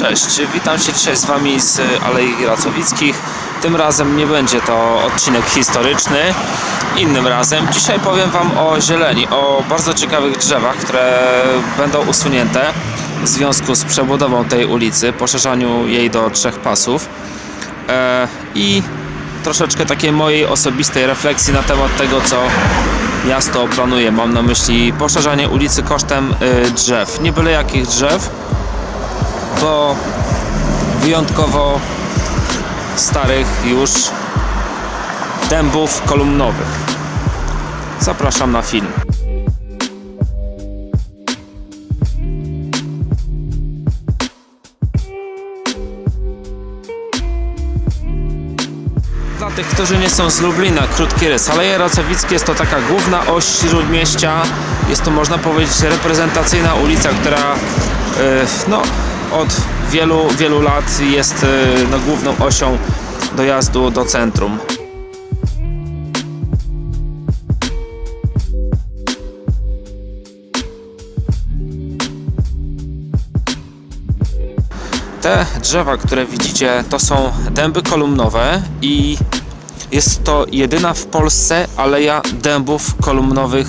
Cześć, witam się dzisiaj z Wami z Alei Racowickich. Tym razem nie będzie to odcinek historyczny, innym razem. Dzisiaj powiem Wam o zieleni, o bardzo ciekawych drzewach, które będą usunięte w związku z przebudową tej ulicy, poszerzaniu jej do trzech pasów e, i troszeczkę takiej mojej osobistej refleksji na temat tego, co miasto planuje. Mam na myśli poszerzanie ulicy kosztem y, drzew. Nie byle jakich drzew, bo wyjątkowo starych już dębów kolumnowych. Zapraszam na film. Dla tych, którzy nie są z Lublina, krótki rys. Aleje Racowickie jest to taka główna oś śródmieścia. Jest to, można powiedzieć, reprezentacyjna ulica, która e, no, od wielu, wielu lat jest e, no, główną osią dojazdu do centrum. Te drzewa, które widzicie, to są dęby kolumnowe i jest to jedyna w Polsce aleja dębów kolumnowych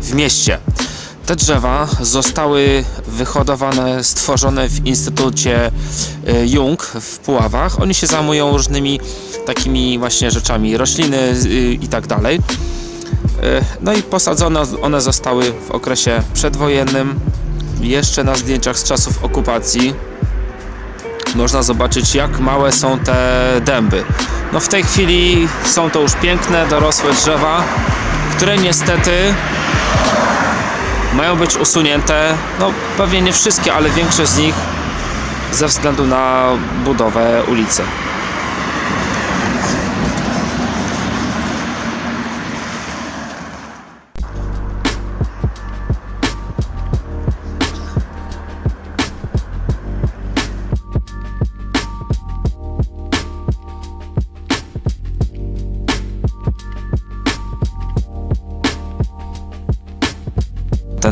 w mieście. Te drzewa zostały wyhodowane, stworzone w Instytucie y, Jung w Puławach. Oni się zajmują różnymi takimi właśnie rzeczami, rośliny y, i tak dalej. Y, No i posadzone one zostały w okresie przedwojennym, jeszcze na zdjęciach z czasów okupacji można zobaczyć jak małe są te dęby. No w tej chwili są to już piękne, dorosłe drzewa, które niestety mają być usunięte, no pewnie nie wszystkie, ale większość z nich ze względu na budowę ulicy.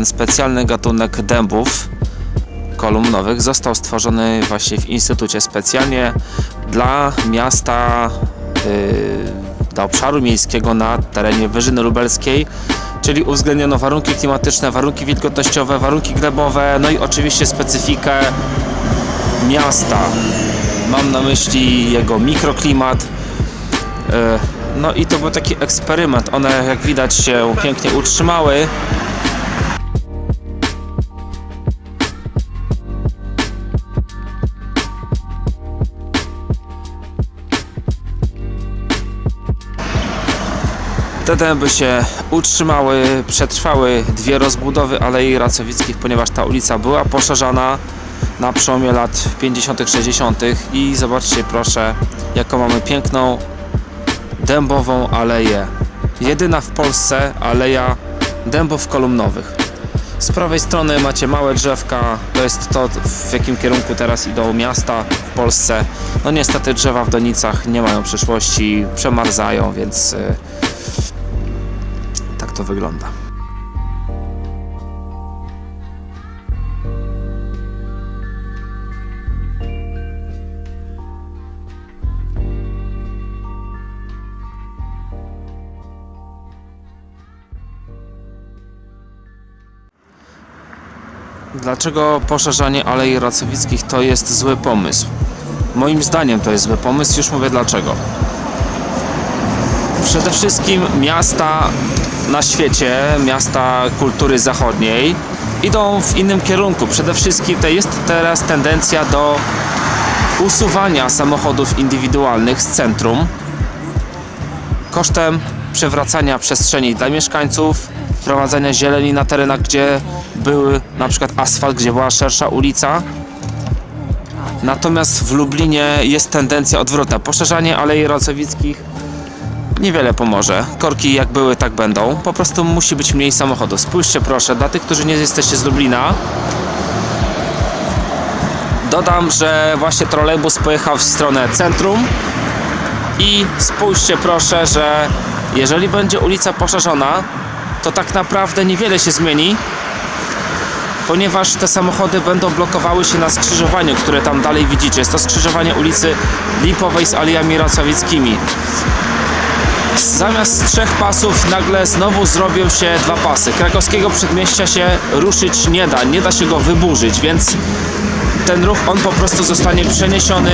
Ten specjalny gatunek dębów kolumnowych został stworzony właśnie w Instytucie specjalnie dla miasta, yy, dla obszaru miejskiego na terenie Wyżyny Lubelskiej, czyli uwzględniono warunki klimatyczne, warunki wilgotnościowe, warunki glebowe, no i oczywiście specyfikę miasta. Mam na myśli jego mikroklimat. Yy, No i to był taki eksperyment. One, jak widać, się pięknie utrzymały. Te dęby się utrzymały, przetrwały dwie rozbudowy Alei Racowickich, ponieważ ta ulica była poszerzana na przełomie lat 50., 60. i zobaczcie proszę, jaką mamy piękną dębową aleję. Jedyna w Polsce aleja dębów kolumnowych. Z prawej strony macie małe drzewka, to jest to w jakim kierunku teraz idą miasta w Polsce. No niestety drzewa w donicach nie mają przyszłości, przemarzają, więc y, to wygląda. Dlaczego poszerzanie Alei Racowickich to jest zły pomysł? Moim zdaniem to jest zły pomysł, już mówię dlaczego. Przede wszystkim miasta na świecie, miasta kultury zachodniej idą w innym kierunku. Przede wszystkim to jest teraz tendencja do usuwania samochodów indywidualnych z centrum kosztem przewracania przestrzeni dla mieszkańców, wprowadzania zieleni na terenach, gdzie były na przykład asfalt, gdzie była szersza ulica. Natomiast w Lublinie jest tendencja odwrotna. Poszerzanie Alei Racowickich niewiele pomoże. Korki jak były, tak będą. Po prostu musi być mniej samochodów. Spójrzcie proszę, dla tych, którzy nie jesteście z Lublina, dodam, że właśnie trolejbus pojechał w stronę centrum i spójrzcie proszę, że jeżeli będzie ulica poszerzona, to tak naprawdę niewiele się zmieni, ponieważ te samochody będą blokowały się na skrzyżowaniu, które tam dalej widzicie. Jest to skrzyżowanie ulicy Lipowej z Aliami Racowickimi. Zamiast trzech pasów nagle znowu zrobią się dwa pasy. Krakowskiego przedmieścia się ruszyć nie da, nie da się go wyburzyć, więc ten ruch on po prostu zostanie przeniesiony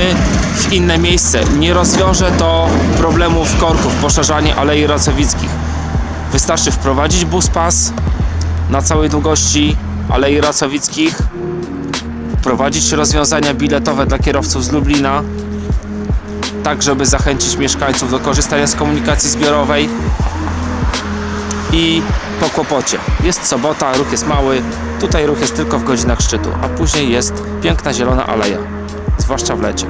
w inne miejsce. Nie rozwiąże to problemów korków, poszerzanie Alei Racowickich. Wystarczy wprowadzić bus pas na całej długości Alei Racowickich, wprowadzić rozwiązania biletowe dla kierowców z Lublina, tak żeby zachęcić mieszkańców do korzystania z komunikacji zbiorowej i po kłopocie. Jest sobota, ruch jest mały, tutaj ruch jest tylko w godzinach szczytu, a później jest piękna zielona aleja, zwłaszcza w lecie.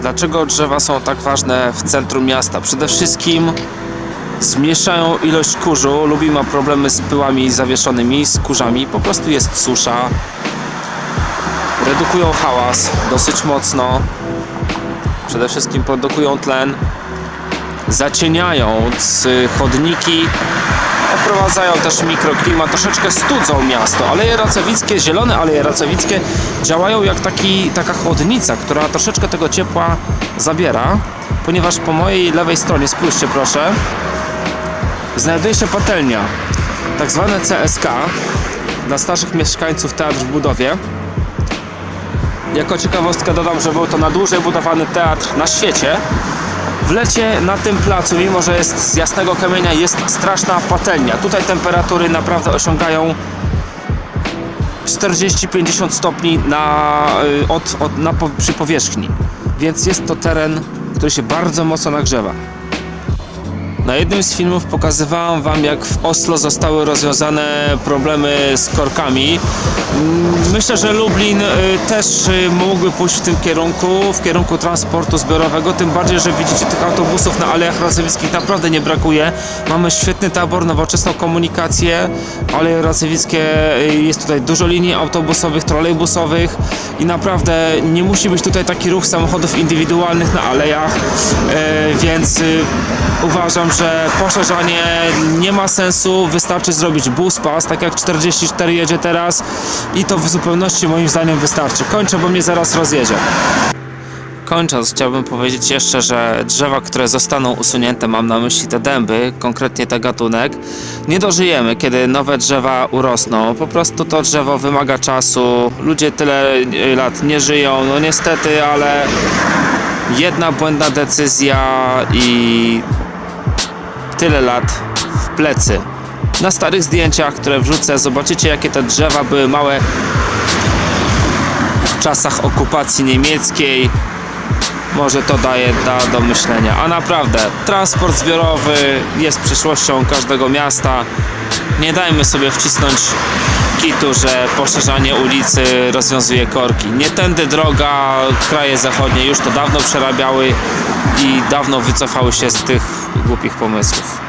Dlaczego drzewa są tak ważne w centrum miasta? Przede wszystkim zmniejszają ilość kurzu. Lubi ma problemy z pyłami zawieszonymi, z kurzami. Po prostu jest susza. Redukują hałas dosyć mocno. Przede wszystkim produkują tlen. Zacieniając y, chodniki. Wprowadzają też mikroklimat, troszeczkę studzą miasto. Aleje racowickie, zielone aleje racowickie działają jak taki, taka chłodnica, która troszeczkę tego ciepła zabiera, ponieważ po mojej lewej stronie, spójrzcie proszę, znajduje się patelnia, tak zwane CSK, dla starszych mieszkańców teatr w budowie. Jako ciekawostkę dodam, że był to na dłużej budowany teatr na świecie. W lecie na tym placu, mimo że jest z jasnego kamienia, jest straszna patelnia. Tutaj temperatury naprawdę osiągają 40-50 stopni na, y, od, od, na, przy powierzchni. Więc jest to teren, który się bardzo mocno nagrzewa. Na jednym z filmów pokazywałem Wam, jak w Oslo zostały rozwiązane problemy z korkami. Mm, Myślę, że Lublin y, też y, mógłby pójść w tym kierunku, w kierunku transportu zbiorowego, tym bardziej, że widzicie tych autobusów na Alejach Racowickich naprawdę nie brakuje. Mamy świetny tabor, nowoczesną komunikację. Aleje Racowickie, y, jest tutaj dużo linii autobusowych, trolejbusowych i naprawdę nie musi być tutaj taki ruch samochodów indywidualnych na alejach, więc uważam, że poszerzanie nie ma sensu, wystarczy zrobić bus pas, tak jak 44 jedzie teraz i to w zupełności moim zdaniem wystarczy. Kończę, bo mnie zaraz rozjedzie. Kończąc, chciałbym powiedzieć jeszcze, że drzewa, które zostaną usunięte, mam na myśli te dęby, konkretnie ten gatunek, nie dożyjemy, kiedy nowe drzewa urosną. Po prostu to drzewo wymaga czasu, ludzie tyle y, lat nie żyją, no niestety, ale jedna błędna decyzja i tyle lat w plecy. Na starych zdjęciach, które wrzucę, zobaczycie jakie te drzewa były małe w czasach okupacji niemieckiej. Może to daje da do myślenia. A naprawdę, transport zbiorowy jest przyszłością każdego miasta. Nie dajmy sobie wcisnąć kitu, że poszerzanie ulicy rozwiązuje korki. Nie tędy droga, kraje zachodnie już to dawno przerabiały i dawno wycofały się z tych głupich pomysłów.